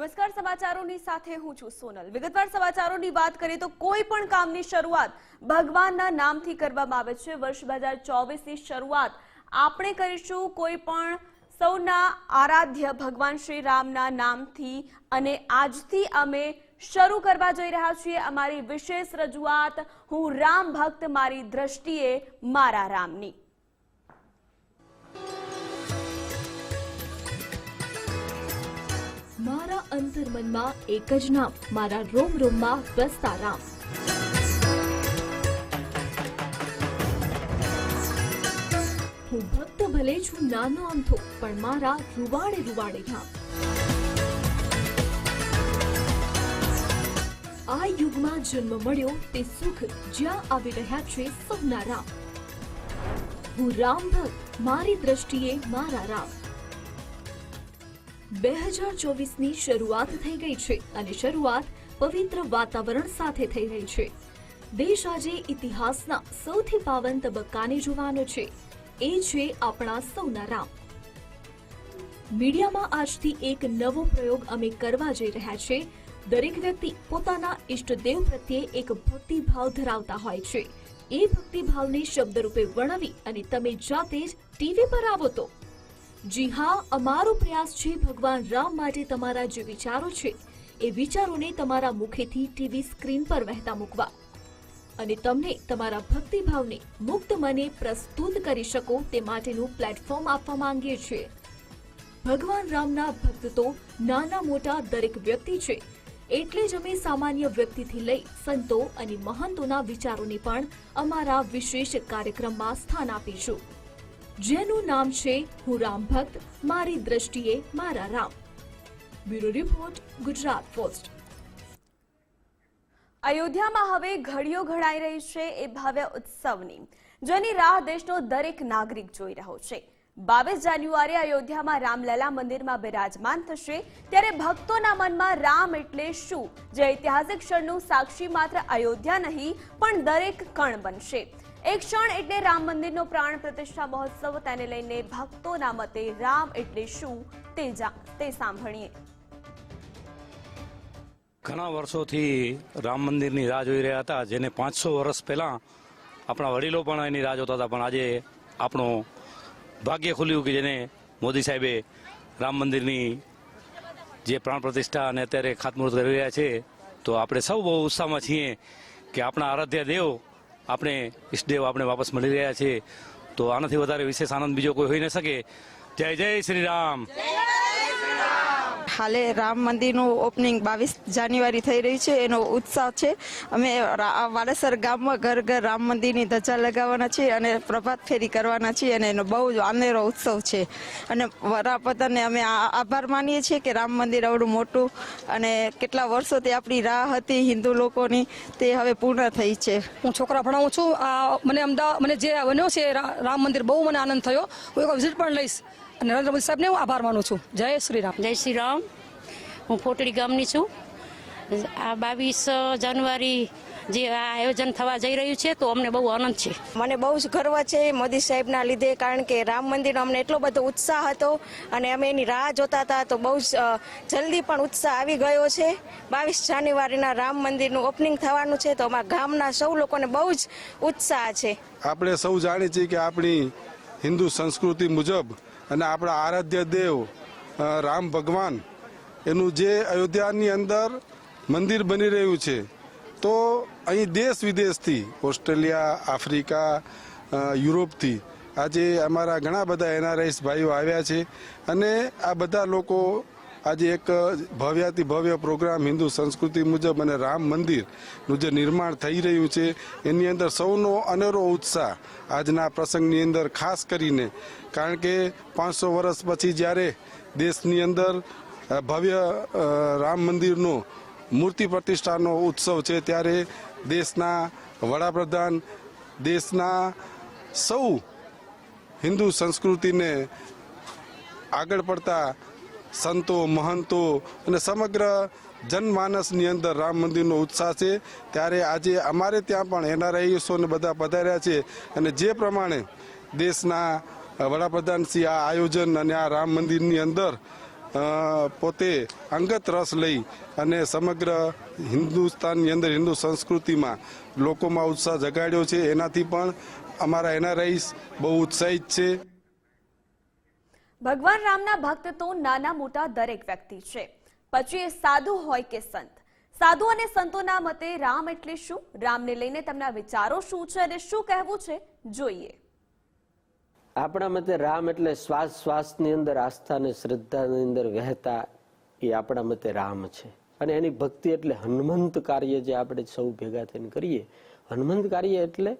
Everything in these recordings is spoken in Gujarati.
નમસ્કાર સમાચારોની સાથે હું છું સોનલ. વિગતવાર સમાચારોની વાત કરીએ તો કોઈ પણ કામની શરૂઆત ભગવાનના નામથી કરવામાં આવે છે. વર્ષ બે હજાર ચોવીસની શરૂઆત આપણે કરીશું. કોઈ પણ સૌના આરાધ્ય ભગવાન શ્રી રામના નામથી અને આજથી અમે શરૂ કરવા જઈ રહ્યા છીએ. અમારી વિશેષ રજૂઆત, હું રામ ભક્ત, મારી દ્રષ્ટિએ મારા રામની. મારા અંતર્મનમાં એક જ નામ, મારા રોમ રોમમાં વસતા રામ. હું ભક્ત ભલે છું, નાનો અમથો પણ મારા રૂવાડે રૂવાડે રામ. આ યુગમાં જન્મ મળ્યો તે સુખ જ્યાં આવી રહ્યા છે સૌના રામ. હું રામ ભક્ત મારી દ્રષ્ટિએ મારા રામ. બે હજાર ચોવીસની શરૂઆત થઈ ગઈ છે અને શરૂઆત પવિત્ર વાતાવરણ સાથે થઈ રહી છે. દેશ આજે ઇતિહાસના સૌથી પાવન તબક્કાને જોવાનો છે. એ છે આપણા સૌના રામ. મીડિયામાં આજથી એક નવો પ્રયોગ અમે કરવા જઈ રહ્યા છે. દરેક વ્યક્તિ પોતાના ઈષ્ટદેવ પ્રત્યે એક ભક્તિભાવ ધરાવતા હોય છે. એ ભક્તિભાવને શબ્દરૂપે વર્ણવી અને તમે જાતે જ ટીવી પર આવો તો જી હા, અમારો પ્રયાસ છે ભગવાન રામ માટે તમારા જે વિચારો છે, એ વિચારોને તમારા મુખેથી ટીવી સ્ક્રીન પર વહેતા મૂકવા. અને તમને તમારા ભક્તિભાવને મુક્ત મને પ્રસ્તુત કરી શકો તે માટેનું પ્લેટફોર્મ આપવા માંગીએ છીએ. ભગવાન રામના ભક્ત તો નાના મોટા દરેક વ્યક્તિ છે, એટલે જ અમે સામાન્ય વ્યક્તિથી લઈ સંતો અને મહંતોના વિચારોને પણ અમારા વિશેષ કાર્યક્રમમાં સ્થાન આપીશું. જેનું નામ છે, હું રામ ભક્ત, મારી દ્રષ્ટિએ મારા Ram. Bureau report, Gujarat post. અયોધ્યામાં હવે ઘડીઓ ઘડાઈ રહી છે એ ભવ્ય ઉત્સવની, જેની રાહ દેશનો દરેક નાગરિક જોઈ રહ્યો છે. બાવીસ જાન્યુઆરી અયોધ્યામાં રામલલા મંદિરમાં બિરાજમાન થશે, ત્યારે ભક્તોના મનમાં રામ એટલે શું? જે ઐતિહાસિક ક્ષણનું સાક્ષી માત્ર અયોધ્યા નહીં, પણ દરેક કણ બનશે. એક ક્ષણ એટલે રામ મંદિરનો પ્રાણ પ્રતિષ્ઠા મહોત્સવ, તેને લઈને ભક્તોના મતે રામ એટલે શું તે તે સાંભળીએ. ઘણા વર્ષોથી રામ મંદિરની રાહ જોઈ રહ્યા હતા, જેને પાંચસો વર્ષ પહેલાં આપણા વડીલો પણ એની રાહ જોતા હતા, પણ આજે આપણો ભાગ્ય ખુલ્યું કે જેને મોદી સાહેબે રામ મંદિરની જે પ્રાણ પ્રતિષ્ઠા અને અત્યારે ખાતમુહૂર્ત કરી રહ્યા છે, તો આપણે સૌ બહુ ઉત્સાહમાં છીએ કે આપણા આરાધ્ય દેવ આપણે ઈષ્ટદેવ આપણે વાપસ મળી રહ્યા છીએ. તો આનાથી વધારે વિશેષ આનંદ બીજો કોઈ હોઈ ન શકે. જય જય શ્રી રામ. હાલે રામ મંદિરનું ઓપનિંગ બાવીસ જાન્યુઆરી થઈ રહ્યું છે. એનો ઉત્સાહ છે. અમે રા- વાલેસર ગામમાં ઘર ઘર રામ મંદિરની ધજા લગાવવાના છીએ અને પ્રભાત ફેરી કરવાના છીએ અને એનો બહુ જ આનેરો ઉત્સવ છે. અને વડાપ્રધાનને અમે આભાર માનીએ છીએ કે રામ મંદિર આવડું મોટું અને કેટલા વર્ષોથી આપણી રાહ હતી હિન્દુ લોકોની તે હવે પૂર્ણ થઈ છે. હું છોકરા ભણાવું છું. આ મને અમદાવાદ મને જે બન્યો છે રામ મંદિર બહુ મને આનંદ થયો. હું એક વિઝિટ પણ લઈશ. નરેન્દ્ર મોદી સાહેબને હું આભાર માનું છું. જય શ્રી રામ જય શ્રી રામ હું ફોટડી ગામની છું. આ બાવીસ જાન્યુઆરી જે આ આયોજન થવા જઈ રહ્યું છે તો અમને બહુ આનંદ છે. મને બહુ જ ગર્વ છે મોદી સાહેબના લીધે કારણ કે રામ મંદિરનો અમને એટલો બધો ઉત્સાહ હતો અને અમે એની રાહ જોતા હતા તો બહુ જ જલ્દી પણ ઉત્સાહ આવી ગયો છે. બાવીસ જાન્યુઆરીના રામ મંદિરનું ઓપનિંગ થવાનું છે તો અમારા ગામના સૌ લોકોને બહુ જ ઉત્સાહ છે. આપણે સૌ જાણીએ છીએ કે આપણી હિન્દુ સંસ્કૃતિ મુજબ અને આપણા આરાધ્ય દેવ રામ ભગવાન, એનું જે અયોધ્યાની અંદર મંદિર બની રહ્યું છે, તો અહીં દેશ વિદેશથી, ઓસ્ટ્રેલિયા, આફ્રિકા યુરોપથી, આજે અમારા ઘણા બધા એનઆરઆઈસ ભાઈઓ આવ્યા છે, અને આ બધા લોકો આજે એક ભવ્યાતિ ભવ્ય પ્રોગ્રામ હિન્દુ સંસ્કૃતિ મુજબ અને રામ મંદિરનું જે નિર્માણ થઈ રહ્યું છે, એની અંદર સૌનો અનેરો ઉત્સાહ આજના પ્રસંગની અંદર ખાસ કરીને, કારણ કે પાંચસો વર્ષ પછી જ્યારે દેશની અંદર ભવ્ય રામ મંદિરનો મૂર્તિ પ્રતિષ્ઠાનો ઉત્સવ છે, ત્યારે દેશના વડાપ્રધાન, દેશના સૌ હિન્દુ સંસ્કૃતિને આગળ પડતા સંતો, મહંતો અને સમગ્ર જનમાનસની અંદર રામ મંદિરનો ઉત્સાહ છે. ત્યારે આજે અમારે ત્યાં પણ એનઆરઆઈસોને બધા પધાર્યા છે અને જે પ્રમાણે દેશના વડાપ્રધાન શ્રી આ આયોજન અને આ રામ મંદિરની અંદર પોતે અંગત રસ લઈ અને સમગ્ર હિન્દુસ્તાનની અંદર હિન્દુ સંસ્કૃતિમાં લોકોમાં ઉત્સાહ જગાડ્યો છે. એનાથી પણ અમારા એનઆરઆઈસ બહુ ઉત્સાહિત છે. ભગવાન રામના ભક્ત તો નાના મોટા દરેક વ્યક્તિ છે. પછી એ સાધુ હોય કે સંત? સાધુ અને સંતોના મતે રામ એટલે શું? રામને લઈને તેમના વિચારો શું છે અને શું કહેવું છે? જોઈએ. આપણા મતે રામ એટલે શ્વાસ શ્વાસની અંદર આસ્થા અને શ્રદ્ધાની અંદર વહેતા એ આપણા મતે રામ છે. અને એની ભક્તિ એટલે હનુમંત કાર્ય જે આપણે સૌ ભેગા થઈને કરીએ. હનુમંત કાર્ય એટલે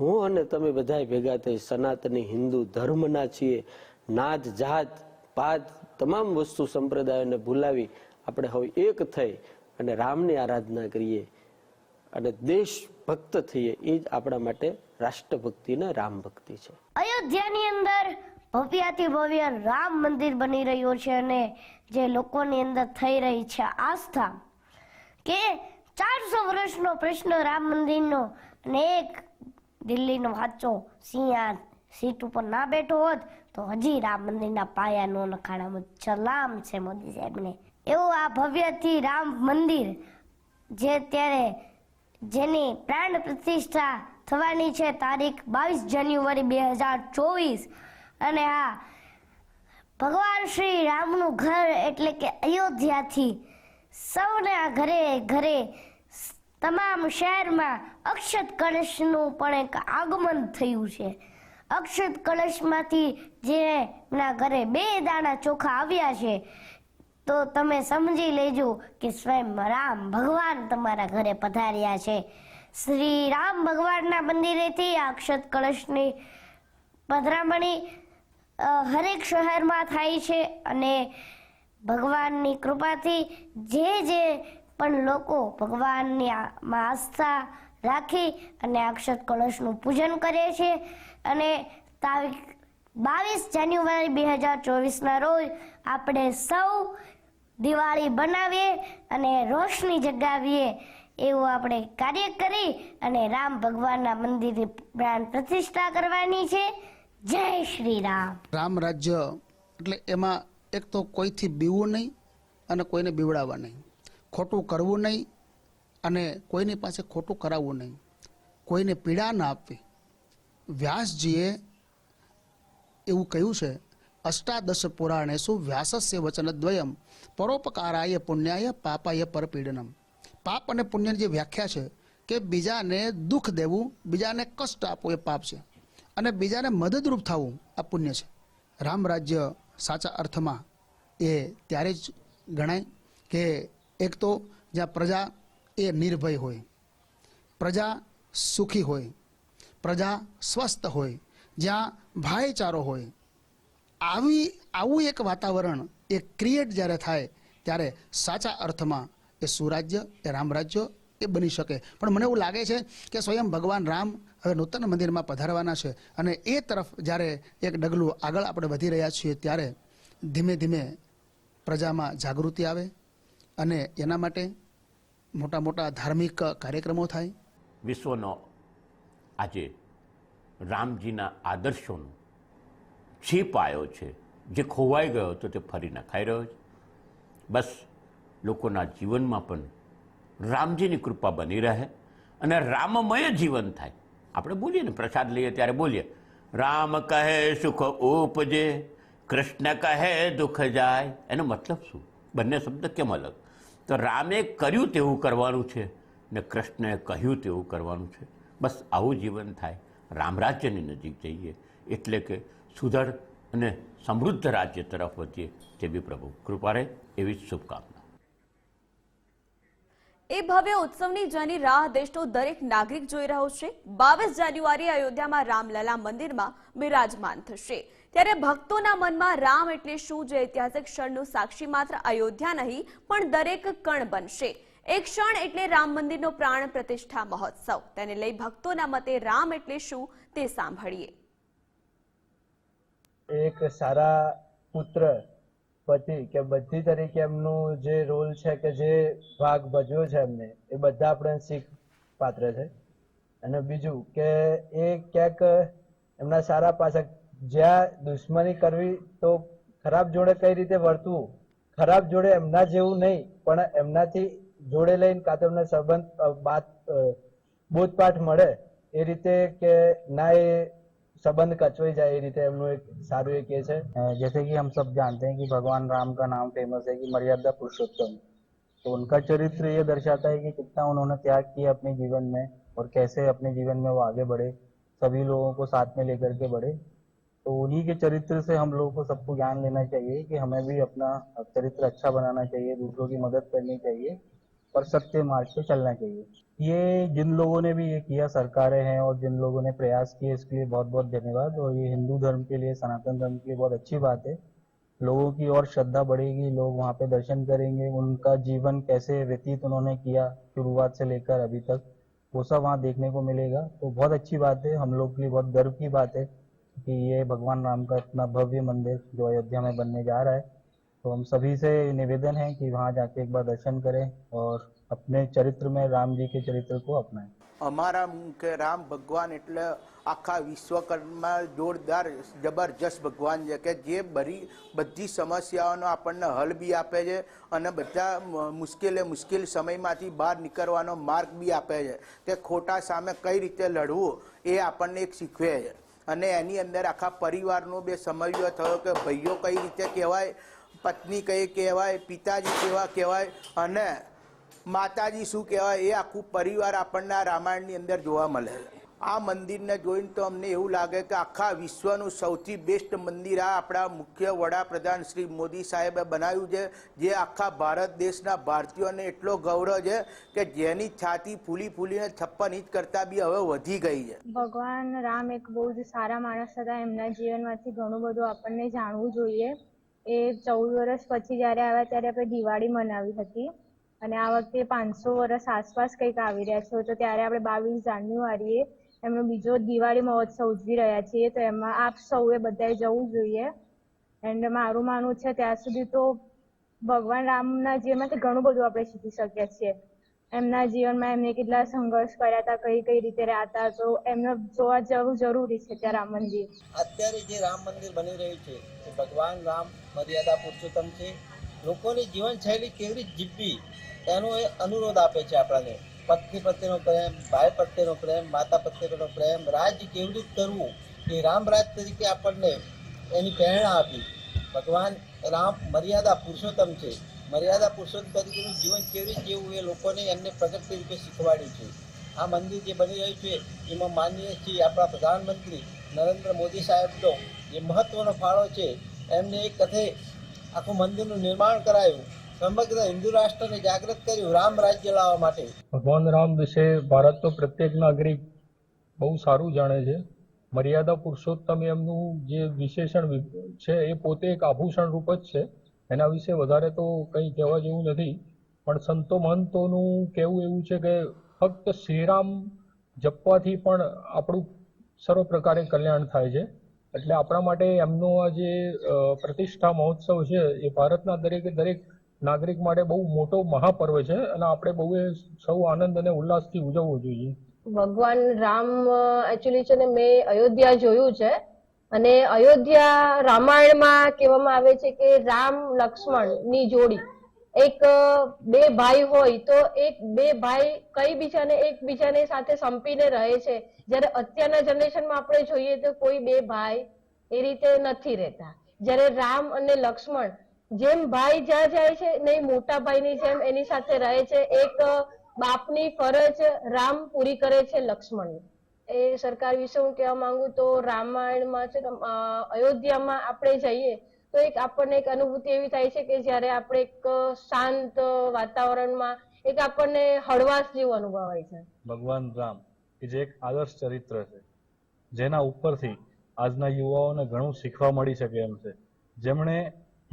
હું અને તમે બધા ભેગા થઈ સનાતની હિન્દુ ધર્મના છીએ. નાત જાત પાત તમામ વસ્તુ સંપ્રદાયોને ભૂલાવી આપણે હવે એક થઈ અને રામની આરાધના કરીએ અને દેશ ભક્ત થઈએ, એ જ આપણા માટે રાષ્ટ્રભક્તિ ને રામ ભક્તિ છે. અયોધ્યાની અંદર ભવ્યાથી ભવ્ય રામ મંદિર બની રહ્યું છે અને જે લોકોની અંદર થઈ રહી છે આસ્થા કે ચારસો વર્ષનો પ્રશ્ન રામ મંદિરનો અને એક દિલ્હીનો વાચો સિંહ સીટ ઉપર ના બેઠો હોત તો હજી રામ મંદિરના પાયાનો નખાડામાં ચલામ છે મોદી સાહેબને. એવું આ ભવ્યથી રામ મંદિર જે અત્યારે જેની પ્રાણ પ્રતિષ્ઠા થવાની છે તારીખ બાવીસ જાન્યુઆરી બે હજાર ચોવીસ. અને આ ભગવાન શ્રી રામનું ઘર એટલે કે અયોધ્યાથી સૌના ઘરે ઘરે તમામ શહેરમાં અક્ષત કળશનું પણ એક આગમન થયું છે. અક્ષત કળશમાંથી જેના ઘરે બે દાણા ચોખા આવ્યા છે, તો તમે સમજી લેજો કે સ્વયં રામ ભગવાન તમારા ઘરે પધાર્યા છે. શ્રી રામ ભગવાનના મંદિરેથી અક્ષત કળશની પધરામણી હરેક શહેરમાં થાય છે અને ભગવાનની કૃપાથી જે જે પણ લોકો ભગવાનની આસ્થા રાખી અને અક્ષત કળશનું પૂજન કરીએ છીએ અને તારીખ બાવીસ જાન્યુઆરી બે હજાર ચોવીસના રોજ આપણે સૌ દિવાળી બનાવીએ અને રોશની જગાવીએ એવું આપણે કાર્ય કરી અને રામ ભગવાનના મંદિરની પ્રાણ પ્રતિષ્ઠા કરવાની છે. જય શ્રી રામ. રામ રાજ્ય એટલે એમાં એક તો કોઈથી બીવું નહીં અને કોઈને બીવડાવવા નહીં. ખોટું કરવું નહીં અને કોઈની પાસે ખોટું કરાવવું નહીં. કોઈને પીડા ના આપવી. વ્યાસજીએ એવું કહ્યું છે, અષ્ટાદશ પુરાણેશુ વ્યાસસ્ય વચનદ્વયમ પરોપકારાય પુણ્યાય પાપાય પરપીડનમ. પાપ અને પુણ્યની જે વ્યાખ્યા છે, કે બીજાને દુઃખ દેવું, બીજાને કષ્ટ આપવું એ પાપ છે. અને બીજાને મદદરૂપ થવું આ પુણ્ય છે. રામ રાજ્ય સાચા અર્થમાં એ ત્યારે જ ગણાય કે એક તો જ્યાં પ્રજા એ નિર્ભય હોય. પ્રજા સુખી હોય. પ્રજા સ્વસ્થ હોય. જ્યાં ભાઈચારો હોય. આવી, આવું એક વાતાવરણ એ ક્રિએટ જ્યારે થાય, ત્યારે સાચા અર્થમાં એ સુરાજ્ય, એ રામરાજ્ય, એ બની શકે. પણ મને એવું લાગે છે કે સ્વયં ભગવાન રામ હવે નૂતન મંદિરમાં પધારવાના છે અને એ તરફ જ્યારે એક ડગલું આગળ આપણે વધી રહ્યા છીએ ત્યારે ધીમે ધીમે પ્રજામાં જાગૃતિ આવે અને એના માટે મોટા મોટા ધાર્મિક કાર્યક્રમો થાય. વિશ્વનો આજે રામજીના આદર્શોનો જે પાયો છે. જે ખોવાઈ ગયો હતો તે ફરી નખાઈ રહ્યો છે. બસ લોકોના જીવનમાં પણ રામજીની કૃપા બની રહે અને રામમય જીવન થાય. આપણે બોલીએ ને, પ્રસાદ લઈએ ત્યારે બોલીએ. રામ કહે સુખ ઉપજે, કૃષ્ણ કહે દુઃખ જાય. એનો મતલબ શું? બંને શબ્દ કેમ અલગ? તો રામે કર્યું તેવું કરવાનું છે ને કૃષ્ણએ કહ્યું તેવું કરવાનું છે. બસ આવું જીવન થાય. રામરાજ્યની નજીક જઈએ. એટલે કે સુધર અને સમૃદ્ધ રાજ્ય તરફ વધીએ તેવી પ્રભુ કૃપા રહે એવી જ શુભકામના. એ ભવ્ય ઉત્સવની જેની રાહ દેશનો દરેક નાગરિક જોઈ રહ્યો છે, બાવીસ જાન્યુઆરી અયોધ્યામાં રામલલા મંદિરમાં બિરાજમાન થશે. ત્યારે ભક્તોના મનમાં રામ એટલે શું જે ઐતિહાસિક ક્ષણનું સાક્ષી માત્ર અયોધ્યા નહીં, પણ દરેક કણ બનશે. એક ક્ષણ એટલે રામ મંદિરનો પ્રાણ પ્રતિષ્ઠા મહોત્સવ. તેને લઈ ભક્તોના મતે રામ એટલે શું તે સાંભળીએ. એક સારા પુત્ર પતિ કે બધી તરીકે એમનું જે રોલ છે કે જે ભાગ ભજવ્યો છે એમને, એ બધા આપણે શીખ પાત્ર છે. અને બીજું કે એ ક્યાંક એમના સારા પાસા જ્યાં દુશ્મની કરવી તો ખરાબ જોડે કઈ રીતે વર્તવું ખરાબ જોડે એમના જેવું નહીં પણ એમનાથી જોડે લઈને કાં તો એમને સંબંધ અ, બાત અ, બોધપાઠ મળે એ રીતે કે ના એ संबंध कचवाई जाए ये रीते हमने एक सारू एक ये है जैसे कि हम सब जानते हैं कि भगवान राम का नाम फेमस है कि मर्यादा पुरुषोत्तम तो उनका चरित्र ये दर्शाता है कि कितना उन्होंने त्याग किया अपने जीवन में और कैसे अपने जीवन में वो आगे बढ़े सभी लोगों को साथ में लेकर के बढ़े तो उन्हीं के चरित्र से हम लोगों को सबको ज्ञान लेना चाहिए कि हमें भी अपना चरित्र अच्छा बनाना चाहिए, दूसरों की मदद करनी चाहिए और सत्य मार्ग पे चलना चाहिए। ये जिन लोगों ने भी ये किया, सरकारें हैं और जिन लोगों ने प्रयास किए, इसके लिए बहुत बहुत धन्यवाद। और ये हिंदू धर्म के लिए, सनातन धर्म के लिए बहुत अच्छी बात है। लोगों की और श्रद्धा बढ़ेगी, लोग वहाँ पे दर्शन करेंगे, उनका जीवन कैसे व्यतीत उन्होंने किया शुरुआत से लेकर अभी तक, वो सब वहाँ देखने को मिलेगा। तो बहुत अच्छी बात है, हम लोग के लिए बहुत गर्व की बात है। कि ये भगवान राम का इतना भव्य मंदिर जो अयोध्या में बनने जा रहा है तो हम सभी से निवेदन है कि वहाँ जाके एक बार दर्शन करें और अपने चरित्र में राम जी के चरित्र को अपनाएं અમારા મુખ્ય રામ ભગવાન એટલે આખા વિશ્વકર્મા જોરદાર જબરજસ્ત ભગવાન છે કે જે બરી બધી સમસ્યાઓનો આપણને હલ બી આપે છે અને બધા મ- મુશ્કેલે મુશ્કેલ સમયમાંથી બહાર નીકળવાનો માર્ગ બી આપે છે તે ખોટા સામે કઈ રીતે લડવું એ આપણને એક શીખવે છે અને એની અંદર આખા પરિવારનો બે સમજ્યો થયો કે ભાઈઓ કઈ રીતે કહેવાય, પત્ની કઈ કહેવાય, પિતાજી કેવા કહેવાય અને માતાજી શું કહેવાય એ આખું પરિવાર આપણને આ રામાયણની અંદર જોવા મળે. છે આ મંદિરને જોઈને તો અમને એવું લાગે કે આખા વિશ્વનું સૌથી બેસ્ટ મંદિર આ આપણા મુખ્ય વડાપ્રધાન શ્રી મોદી સાહેબે બનાવ્યું છે, જે આખા ભારત દેશના ભારતીયોને એટલો ગૌરવ છે કે જેની છાતી ફૂલી ફૂલીને છપ્પન ઇંચ કરતાં બી હવે વધી ગઈ છે. ભગવાન રામ એક બહુ જ સારા માણસ હતા. એમના જીવનમાંથી ઘણું બધું આપણને જાણવું જોઈએ. એ ચૌદ વર્ષ પછી જ્યારે આવ્યા ત્યારે આપણે દિવાળી મનાવી હતી. અને આ વખતે પાંચસો વર્ષ આસપાસ કંઈક આવી રહ્યા છે. તો ત્યારે આપણે બાવીસ જાન્યુઆરીએ એમનો બીજો દિવાળી મહોત્સવ ઉજવી રહ્યા છીએ, તો એમાં આપ સૌએ બધાએ જવું જોઈએ. એન્ડ મારું માનવું છે, ત્યાં સુધી તો ભગવાન રામના જીવનમાંથી ઘણું બધું આપણે શીખી શકીએ છીએ. એમના જીવનમાં એમને કેટલા સંઘર્ષ કર્યા હતા, કઈ કઈ રીતે રહેતા તો એમને જોવા જવું જરૂરી છે ત્યાં રામ મંદિર. અત્યારે જે રામ મંદિર બની રહ્યું છે, એ ભગવાન રામ મર્યાદા પુરુષોત્તમ છે. લોકોની જીવનશૈલી કેવી રીતે જીવવી, એનો એ અનુરોધ આપે છે આપણને. પત્ની પ્રત્યેનો પ્રેમ, ભાઈ પ્રત્યેનો પ્રેમ, માતા પ્રત્યેનો પ્રેમ રાજ કેવી રીતે કરવું, એ રામ રાજ તરીકે આપણને એની પ્રેરણા આપી. ભગવાન રામ મર્યાદા પુરુષોત્તમ છે. મર્યાદા પુરુષોત્તમ તરીકેનું જીવન કેવી રીતે જીવવું એ લોકોને એમને પ્રગટ રૂપે શીખવાડ્યું છે. આ મંદિર જે બની રહ્યું છે, એમાં માનીએ છીએ આપણા પ્રધાનમંત્રી નરેન્દ્ર મોદી સાહેબનો જે મહત્વનો ફાળો છે, એમને એક કથે આખું મંદિરનું નિર્માણ કરાયું. સમગ્ર હિન્દુ રાષ્ટ્રને જાગૃત કર્યું રામ રાજ્ય લાવવા માટે. ભગવાન રામ વિશે ભારતનો પ્રત્યેક નાગરિક બહુ સારું જાણે છે. મર્યાદા પુરુષોત્તમ એમનું જે વિશેષણ છે એ પોતે એક આભૂષણ રૂપ જ છે. એના વિશે વધારે તો કંઈ કહેવા જેવું નથી. પણ સંતો મહંતોનું કહેવું એવું છે કે ફક્ત શ્રીરામ જપવાથી પણ આપણું સર્વ પ્રકારે કલ્યાણ થાય છે. એટલે આપણા માટે એમનો આ જે પ્રતિષ્ઠા મહોત્સવ છે એ ભારતના દરેકે દરેક નાગરિક માટે બહુ મોટો મહાપર્વ છે અને આપણે બહુ સૌ આનંદ અને ઉલ્લાસથી ઉજવવો જોઈએ. ભગવાન રામ એકચ્યુઅલી છે ને મેં અયોધ્યા જોયું છે અને અયોધ્યા રામાયણમાં કહેવામાં આવે છે કે રામ લક્ષ્મણની જોડી. એક બે ભાઈ હોય તો એક, બે ભાઈ કઈ બીજાને એકબીજાને સાથે સંપીને રહે છે. જ્યારે અત્યારના જનરેશનમાં આપણે જોઈએ તો કોઈ બે ભાઈ એ રીતે નથી રહેતા. જ્યારે રામ અને લક્ષ્મણ જેમ ભાઈ જ્યાં જાય છે, નહીં, મોટા ભાઈની જેમ એની સાથે રહે છે. એક બાપની ફરજ રામ પૂરી કરે છે લક્ષ્મણ એ સરકાર વિશે હું કહેવા માંગુ તો રામાયણમાં છે અયોધ્યામાં આપણે જઈએ તો એક આપણને એક અનુભૂતિ એવી થાય છે કે જ્યારે આપણે એક શાંત વાતાવરણમાં એક આપણને હળવાશ જેવું અનુભવાય છે. ભગવાન રામ કે જે એક આદર્શ ચરિત્ર છે, જેના ઉપરથી આજના યુવાઓને ઘણું શીખવા મળી શકે એમ છે. જેમણે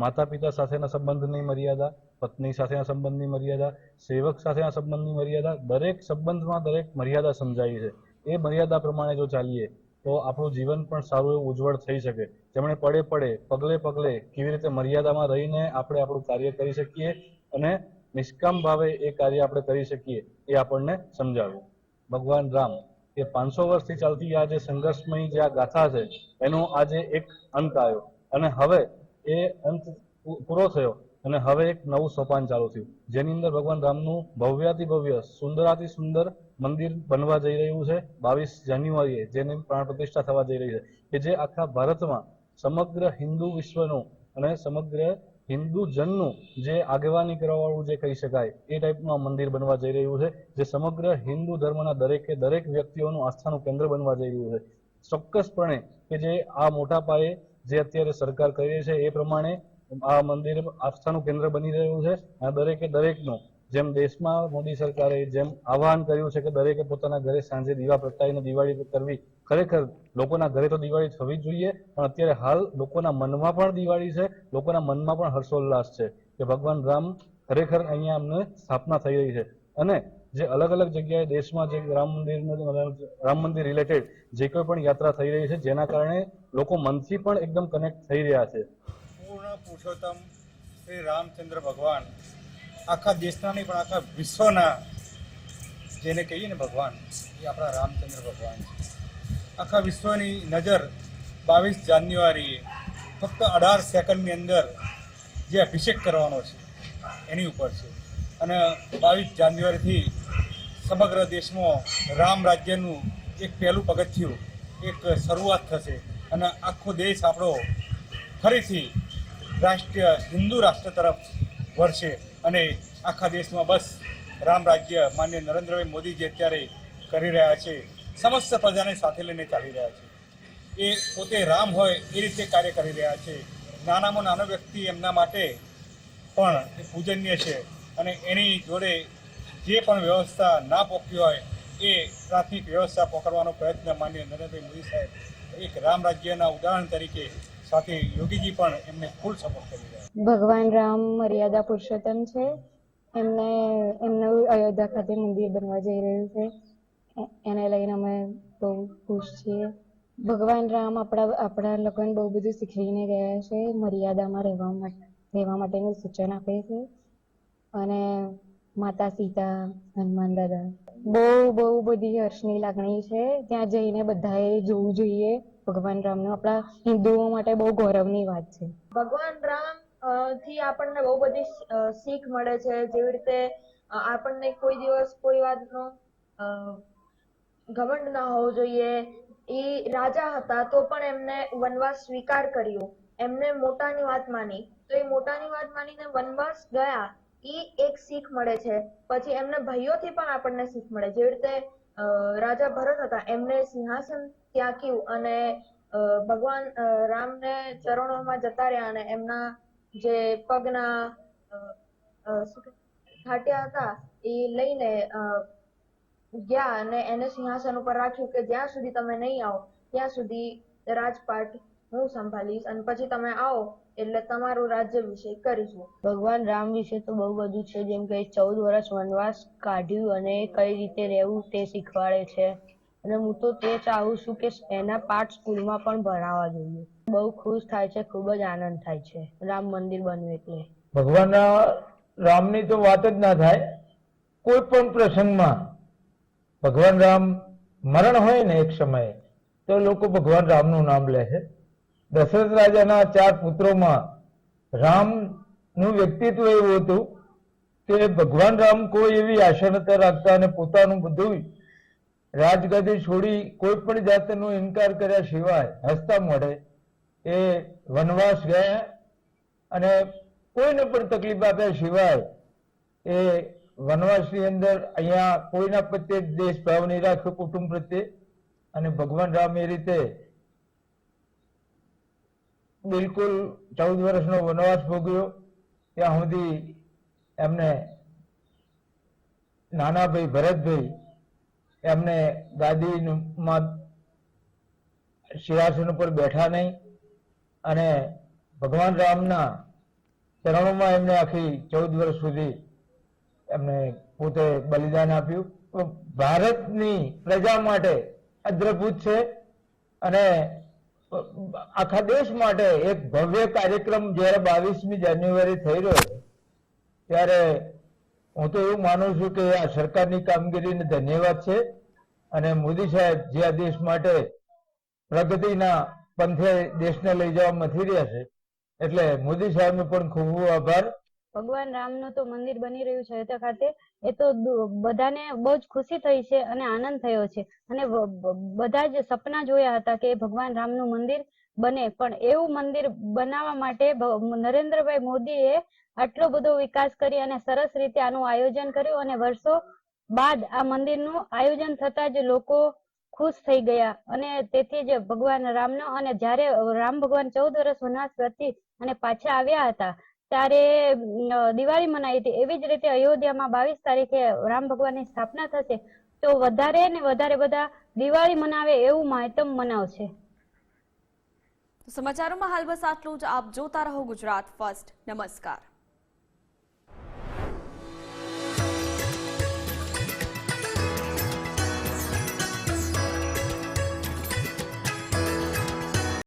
માતા પિતા સાથેના સંબંધની મર્યાદા, પત્ની સાથેના સંબંધની મર્યાદા, સેવક સાથેના સંબંધની મર્યાદા, દરેક સંબંધમાં દરેક મર્યાદા સમજાવી છે. એ મર્યાદા પ્રમાણે જો ચાલીએ, તો આપણું જીવન પણ સારું એવું ઉજ્જવળ થઈ શકે. જેમણે પડે પડે, પગલે પગલે કેવી રીતે મર્યાદામાં રહીને આપણે આપણું કાર્ય કરી શકીએ અને નિષ્કામ ભાવે એ કાર્ય આપણે કરી શકીએ, એ આપણને સમજાવ્યું. ભગવાન રામ, એ પાંચસો વર્ષથી ચાલતી આ જે સંઘર્ષમય જે આ ગાથા છે, એનો આજે એક અંત આવ્યો. અને હવે એ અંત પૂરો થયો. અને હવે એક નવું સોપાન ચાલુ થયું. જેની અંદર ભગવાન રામનું ભવ્યાતિ ભવ્ય, સુંદરાતિ સુંદર મંદિર બનવા જઈ રહ્યું છે બાવીસ જાન્યુઆરીએ, જેની પ્રાણ પ્રતિષ્ઠા થવા જઈ રહી છે. કે જે આખા ભારતમાં સમગ્ર હિન્દુ વિશ્વનું અને સમગ્ર હિન્દુ જનનું જે આગેવાની કરવાવાળું જે કહી શકાય, એ ટાઈપનું આ મંદિર બનવા જઈ રહ્યું છે, જે સમગ્ર હિન્દુ ધર્મના દરેકે દરેક વ્યક્તિઓનું આસ્થાનું કેન્દ્ર બનવા જઈ રહ્યું છે. ચોક્કસપણે કે જે આ મોટા પાયે જે અત્યારે સરકાર કરી રહી છે એ પ્રમાણે આ મંદિર આસ્થાનું કેન્દ્ર બની રહ્યું છે. આ દરેકે દરેકનું, જેમ દેશમાં મોદી સરકારે જેમ આહવાન કર્યું છે કે દરેકે પોતાના ઘરે સાંજે દીવા પ્રગટાવીને દિવાળી કરવી, ખરેખર લોકોના ઘરે તો દિવાળી થવી જ જોઈએ, પણ અત્યારે હાલ લોકોના મનમાં પણ દિવાળી છે, લોકોના મનમાં પણ હર્ષોલ્લાસ છે કે ભગવાન રામ ખરેખર અહીંયા અમને સ્થાપના થઈ રહી છે. અને જે અલગ અલગ જગ્યાએ દેશમાં જે રામ મંદિરનું રામ મંદિર રિલેટેડ જે કોઈ પણ યાત્રા થઈ રહી છે, જેના કારણે લોકો મનથી પણ એકદમ કનેક્ટ થઈ રહ્યા છે. પૂર્ણ પુરુષોત્તમ શ્રી રામચંદ્ર ભગવાન આખા દેશના નહીં, પણ આખા વિશ્વના, જેને કહીએ ને ભગવાન, એ આપણા રામચંદ્ર ભગવાન છે. આખા વિશ્વની નજર બાવીસ જાન્યુઆરીએ ફક્ત અઢાર સેકન્ડની અંદર જે અભિષેક કરવાનો છે, એની ઉપર છે. અને બાવીસ જાન્યુઆરીથી સમગ્ર દેશમાં રામ રાજ્યનું એક પહેલું પગથિયું, એક શરૂઆત થશે. અને આખો દેશ આપણો ફરીથી રાષ્ટ્રીય, હિન્દુ રાષ્ટ્ર તરફ વળશે. અને આખા દેશમાં બસ રામ રાજ્ય માન્ય નરેન્દ્રભાઈ મોદી જે અત્યારે કરી રહ્યા છે, સમસ્ત પ્રજાને સાથે લઈને ચાલી રહ્યા છે. એ પોતે રામ હોય એ રીતે કાર્ય કરી રહ્યા છે. નાનામાં નાનો વ્યક્તિ એમના માટે પણ એ પૂજનીય છે. અને એની જોડે જે પણ વ્યવસ્થા ના પોકી હોય, એ પ્રાથમિક વ્યવસ્થા પકડવાનો પ્રયત્ન માન્ય નરેન્દ્રભાઈ મોદી સાહેબ એક રામ રાજ્યના ઉદાહરણ તરીકે સાથે યોગીજી પણ એમને ફૂલ સપોર્ટ કરી રહ્યા ભગવાન રામ મર્યાદા પુરુષોત્તમ છે. એમને, એમનું અયોધ્યા ખાતે મંદિર બનવા જઈ રહ્યું છે. એને લઈને અમે બહુ ખુશ છીએ. ભગવાન રામ આપણા આપણા લોકોને બહુ બધું શીખવીને ગયા છે, મર્યાદામાં રહેવા માટે, રહેવા માટેનું સૂચન આપે છે. અને માતા સીતા, હનુમાન દાદા. બહુ બહુ બધી હર્ષની લાગણી છે. ત્યાં જઈને બધાએ જોવું જોઈએ ભગવાન રામનું. આપણા હિન્દુઓ માટે બહુ ગૌરવની વાત છે. ભગવાન રામથી આપણને બહુ બધી શીખ મળે છે. જેવી રીતે આપણને કોઈ દિવસ કોઈ વાતનો ઘમંડ ના હોવો જોઈએ. એ રાજા હતા તો પણ એમને વનવાસ સ્વીકાર કર્યો. એમને મોટાની વાત માની. તો એ મોટાની વાત માનીને વનવાસ ગયા. એ એક શીખ મળે છે. પછી એમને ભાઈઓથી પણ આપણને શીખ મળે. જેવી રીતે રાજા ભરત હતા, એમને સિંહાસન ત્યાગ્યું અને ભગવાન રામને ચરણોમાં જતા રહ્યા અને એમના જે પગના ઘાટ્યા હતા એ લઈને ગયા અને એને સિંહાસન ઉપર રાખ્યું કે જ્યાં સુધી તમે નહીં આવો, ત્યાં સુધી રાજપાટ હું સંભાળીશ અને પછી તમે આવો એટલે તમારું રાજ્ય વિશે કરીશું. ભગવાન રામ વિશે તો બહુ બધું છે જેમ કે ચૌદ વર્ષ વનવાસ કાઢ્યું અને કઈ રીતે રહેવું તે શીખવાડે છે. અને હું તો તે ચાહું છું કે એના પાઠ સ્કૂલમાં પણ ભણાવવા જોઈએ. બહુ ખુશ થાય છે ખૂબ જ આનંદ થાય છે. રામ મંદિર બન્યું એટલે. ભગવાન રામની તો વાત જ ના થાય. કોઈ પણ પ્રસંગમાં ભગવાન રામ મરણ હોય ને એક સમયે તો લોકો ભગવાન રામનું નામ લે છે. દશરથ રાજાના ચાર પુત્રોમાં રામનું વ્યક્તિત્વ એવું હતું કે ભગવાન રામ કોઈ એવી આશા નતા રાખતા અને પોતાનું બધું રાજગાદી છોડી કોઈ પણ જાતનો ઇનકાર કર્યા સિવાય હસતા મોઢે એ વનવાસ ગયા અને કોઈને પણ તકલીફ આપ્યા સિવાય એ વનવાસની અંદર અહીંયા કોઈના પ્રત્યે દેશ ભાવ નહીં રાખ્યો કુટુંબ પ્રત્યે અને ભગવાન રામ એ રીતે બિલકુલ ચૌદ વર્ષનો વનવાસ ભોગ્યો ત્યાં સુધી એમને નાના ભાઈ ભરતભાઈ એમને ગાદીમાં સિંહાસન ઉપર બેઠા નહીં અને ભગવાન રામના ચરણોમાં એમને આખી ચૌદ વર્ષ સુધી એમને પોતે બલિદાન આપ્યું. ભારતની પ્રજા માટે અદ્ભુત છે અને આખા દેશ માટે એક ભવ્ય કાર્યક્રમ જ્યારે બાવીસમી જાન્યુઆરી થઈ રહ્યો ત્યારે હું તો એવું માનું છું કે આ સરકારની કામગીરીને ધન્યવાદ છે અને મોદી સાહેબ જે આ દેશ માટે પ્રગતિના પંથે દેશને લઈ જવા મથી રહ્યા છે, એટલે મોદી સાહેબનો પણ ખૂબ આભાર. ભગવાન રામનું તો મંદિર બની રહ્યું છે અયોધ્યા ખાતે. એ તો બધાને બહુ જ ખુશી થઈ છે અને આનંદ થયો છે. અને બધા જ સપના જોયા હતા કે ભગવાન રામનું મંદિર બને. પણ એવું મંદિર બનાવવા માટે નરેન્દ્રભાઈ મોદીએ આટલો બધો વિકાસ કરી અને સરસ રીતે આનું આયોજન કર્યું અને વર્ષો બાદ આ મંદિરનું આયોજન થતા જ લોકો ખુશ થઈ ગયા. અને તેથી જ ભગવાન રામનો અને જ્યારે રામ ભગવાન ચૌદ વર્ષ વનવાસ પ્રતિ અને પાછા આવ્યા હતા ત્યારે દિવાળી મનાવી હતી. એવી જ રીતે અયોધ્યામાં બાવીસ તારીખે રામ ભગવાનની સ્થાપના થશે. તો વધારે ને વધારે બધા દિવાળી મનાવે એવું માહિતમ મનાવશે સમાચારોમાં હાલ બસ આટલું જ. આપ જોતા રહો ગુજરાત ફર્સ્ટ. નમસ્કાર.